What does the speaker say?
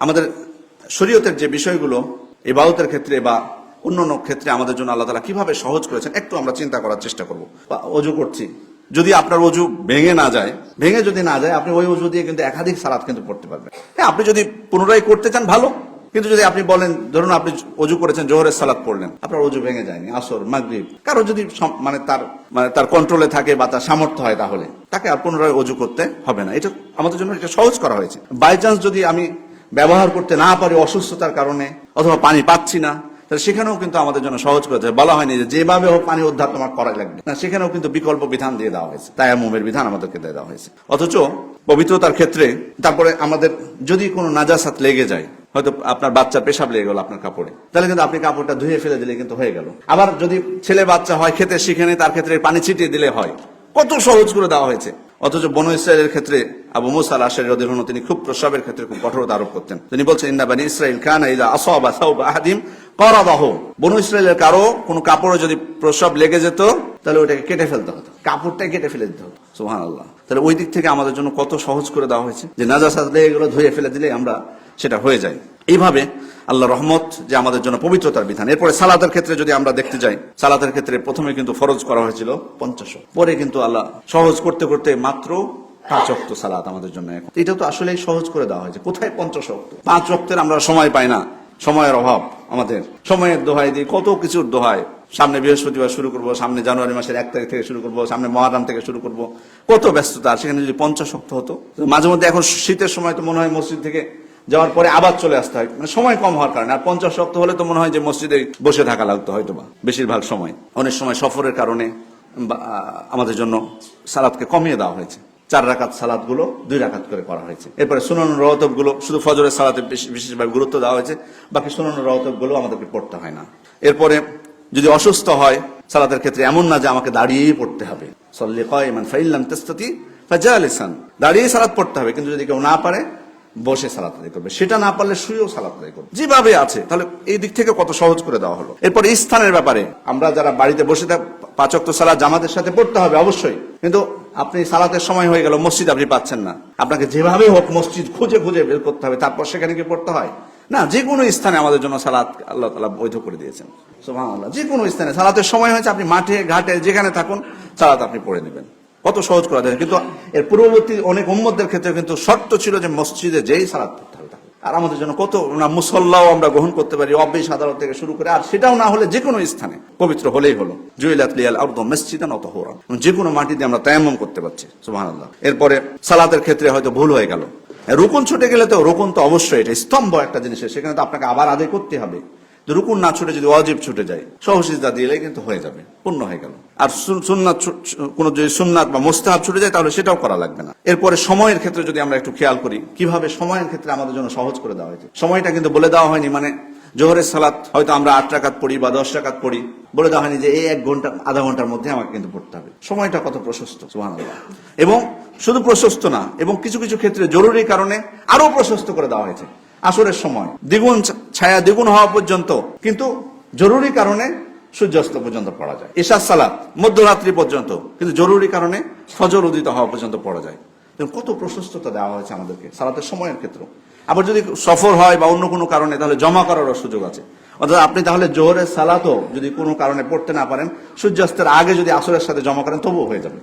আমাদের শরীয়তের যে বিষয়গুলো, ইবাদতের ক্ষেত্রে বা অন্য অন্য ক্ষেত্রে আমাদের জন্য আল্লাহ তালা কীভাবে সহজ করেছেন, একটু আমরা চিন্তা করার চেষ্টা করব বা অজু করছি। যদি আপনার অজু ভেঙে না যায়, ভেঙে যদি না যায়, আপনি ওই অজু দিয়ে কিন্তু একাধিক সালাদ কিন্তু পড়তে পারবেন। হ্যাঁ আপনি যদি পুনরায় করতে চান, ভালো। কিন্তু যদি আপনি বলেন, ধরুন আপনি অজু করেছেন, জোহরের সালাদ পড়লেন, আপনার অজু ভেঙে যায়নি, আসর, মাগরিব, কারও যদি মানে তার মানে তার কন্ট্রোলে থাকে বা তার সামর্থ্য হয় তাহলে, তাকে আর পুনরায় অজু করতে হবে না। এটা আমাদের জন্য এটা সহজ করা হয়েছে। বাই চান্স যদি আমি ব্যবহার করতে না পারি অসুস্থতার কারণে, অথবা পানি পাচ্ছি না, তাহলে সেখানেও কিন্তু আমাদের জন্য সহজ করে দেয়। বলা হয়নি যে যেভাবে হোক পানি উদ্ধার তোমার করাই লাগবে। না, সেখানেও কিন্তু বিকল্প বিধান দিয়ে দেওয়া হয়েছে। তায়ামুমের বিধান আমাদেরকে দিয়ে দেওয়া হয়েছে। অথচ পবিত্রতার ক্ষেত্রে তারপরে আমাদের যদি কোনো নাজাসাত লেগে যায়, হয়তো আপনার বাচ্চা পেশাব লেগে গেল আপনার কাপড়ে, তাহলে কিন্তু আপনি কাপড়টা ধুয়ে ফেলে দিলে কিন্তু হয়ে গেল। আবার যদি ছেলে বাচ্চা হয় খেতে শিখে নেই তার ক্ষেত্রে পানি ছিটিয়ে দিলে হয়। কত সহজ করে দেওয়া হয়েছে। অথচ বন ইসরায়েলের ক্ষেত্রে আবু মুসাল আশারি রদিহন তিনি খুব প্রস্রাবের ক্ষেত্রে খুব কঠোরতা আরোপ করতেন। তিনি বলছেন, ইন্না বানি ইসরাইল খানা ইদা আসাবা সাউবা আহাদিম করাবাহ বনু ইসরায়েলের কারও কোনো কাপড়ে যদি প্রস্রাব লেগে যেত, তাহলে ওটাকে কেটে ফেলতে হতো। কাপড়টাই কেটে ফেলে দিতে হতো। সুহান আল্লাহ তাহলে ওই দিক থেকে আমাদের জন্য কত সহজ করে দেওয়া হয়েছে যে নাজাসাত লেগে গেলো, ধুয়ে ফেলে দিলে আমরা সেটা হয়ে যায়। এইভাবে আল্লাহ রহমত যে আমাদের জন্য পবিত্রতার বিধান। এরপরে সালাতের ক্ষেত্রে যদি আমরা দেখতে যাই, সালাতের ক্ষেত্রে প্রথমে কিন্তু ফরজ করা হয়েছিল পঞ্চাশ পরে কিন্তু আল্লাহ সহজ করতে করতে মাত্র পাঁচ অক্ত সালাত আমাদের জন্য এখন। এটা তো আসলেই সহজ করে দেওয়া হয়েছে। কোথায় পঞ্চাশ অক্ত পাঁচ অক্তের আমরা সময় পাই না। সময়ের অভাব আমাদের। সময়ের দোহাই দিয়ে কত কিছুর দোহাই। সামনে বৃহস্পতিবার শুরু করব, সামনে জানুয়ারি মাসের এক তারিখ থেকে শুরু করব, সামনে মহারাম থেকে শুরু করব। কত ব্যস্ততা। সেখানে যদি পঞ্চাশ অক্ত হতো মাঝে মধ্যে এখন শীতের সময় তো মনে হয় মসজিদ থেকে যাওয়ার পরে আবার চলে আসতে হয়। মানে সময় কম হওয়ার কারণে। আর পঞ্চাশ শক্ত হলে তো মনে হয় যে মসজিদে বসে থাকা লাগতো হয়তো বা বেশিরভাগ সময়। অনেক সময় সফরের কারণে আমাদের জন্য সালাদকে কমিয়ে দেওয়া হয়েছে। চার রাকাত সালাদগুলো দুই রাকাত করে করা হয়েছে। এরপরে সুনন রহতবগুলো শুধু ফজরের সালাতে বেশি- বিশেষভাবে গুরুত্ব দেওয়া হয়েছে। বাকি সুনন রহতবগুলো আমাদেরকে পড়তে হয় না। এরপরে যদি অসুস্থ হয়, সালাতের ক্ষেত্রে এমন না যে আমাকে দাঁড়িয়েই পড়তে হবে। সল্লি কয়মান ফাইল্লাম তেস্তাতি ফাজালিসান। দাঁড়িয়ে সালাত পড়তে হবে, কিন্তু যদি কেউ না পারে বসে সালাত আদায় করবে। সেটা না পারলে শুয়েও সালাত আদায় করবে। যেভাবে আছে, তাহলে এই দিক থেকে কত সহজ করে দেওয়া হলো। এরপর স্থানের ব্যাপারে আমরা যারা বাড়িতে বসে পাচক সালাত জামাতের সাথে পড়তে হবে অবশ্যই। কিন্তু আপনি সালাতের সময় হয়ে গেল, মসজিদ আপনি পাচ্ছেন না। আপনাকে যেভাবে হোক মসজিদ খুঁজে খুঁজে বের করতে হবে, তারপর সেখানে গিয়ে পড়তে হয়। না যে কোনো স্থানে আমাদের জন্য সালাত আল্লাহ তালা বৈধ করে দিয়েছেন। সুবহানাল্লাহ যে কোনো স্থানে। সালাতের সময় হয়েছে আপনি মাঠে, ঘাটে, যেখানে থাকুন, সালাত আপনি পড়ে নেবেন। কত সহজ করা যায়। কিন্তু এর পূর্ববর্তী অনেক উম্মদের ক্ষেত্রে কিন্তু শর্ত ছিল যে মসজিদে যেই সালাদ পড়তে হবে। আর আমাদের জন্য কত না মুসল্লাও আমরা গ্রহণ করতে পারি অব্যশ আদালত থেকে শুরু করে, আর সেটাও না হলে যে কোনো স্থানে, পবিত্র হলেই হলো। জুয়েলাত লিয়াল আরদ মসজিদান অত হোরান যে কোনো মাটিতে আমরা তায়াম্মম করতে পারছি, সুবহানাল্লাহ। এরপরে সালাতের ক্ষেত্রে হয়তো ভুল হয়ে গেল। রুকুন ছুটে গেলে তো রুকুন তো অবশ্যই, এটা স্তম্ভ একটা জিনিসের। সেখানে তো আপনাকে আবার আদায় করতে হবে। রুকুন না ছুটে যদি অজিব ছুটে যায় সহসিজা দিলে কিন্তু হয়ে যাবে, পূর্ণ হয়ে গেল। আর সুন- সুন্নাত কোনো যদি সুন্নাত বা মোস্তাহাব ছুটে যায়, তাহলে সেটাও করা লাগবে না। এরপরে সময়ের ক্ষেত্রে যদি আমরা একটু খেয়াল করি, কীভাবে সময়ের ক্ষেত্রে আমাদের জন্য সহজ করে দেওয়া হয়েছে। সময়টা কিন্তু বলে দেওয়া হয়নি মানে জোহরের সালাত হয়তো আমরা আট টাকাত পড়ি বা দশ টাকাত পড়ি, বলে দেওয়া হয়নি যে এই এক ঘণ্টা, আধা ঘণ্টার মধ্যে আমাকে কিন্তু পড়তে হবে। সময়টা কত প্রশস্ত এবং শুধু প্রশস্ত না, এবং কিছু কিছু ক্ষেত্রে জরুরি কারণে আরও প্রশস্ত করে দেওয়া হয়েছে। আসরের সময়। দ্বিগুণ ছায়া দ্বিগুণ হওয়া পর্যন্ত, কিন্তু জরুরি কারণে সূর্যাস্ত পর্যন্ত পড়া যায়। এশার সালাত মধ্যরাত্রি পর্যন্ত, কিন্তু জরুরি কারণে ফজর উদিত হওয়া পর্যন্ত পড়া যায়। কত প্রশস্ততা দেওয়া হয়েছে আমাদেরকে সালাতের সময়ের ক্ষেত্রে। আবার যদি সফর হয় বা অন্য কোনো কারণে, তাহলে জমা করারও সুযোগ আছে। অর্থাৎ আপনি তাহলে জোহরের সালাতও যদি কোনো কারণে পড়তে না পারেন, সূর্যাস্তের আগে যদি আসরের সাথে জমা করেন, তবুও হয়ে যাবে।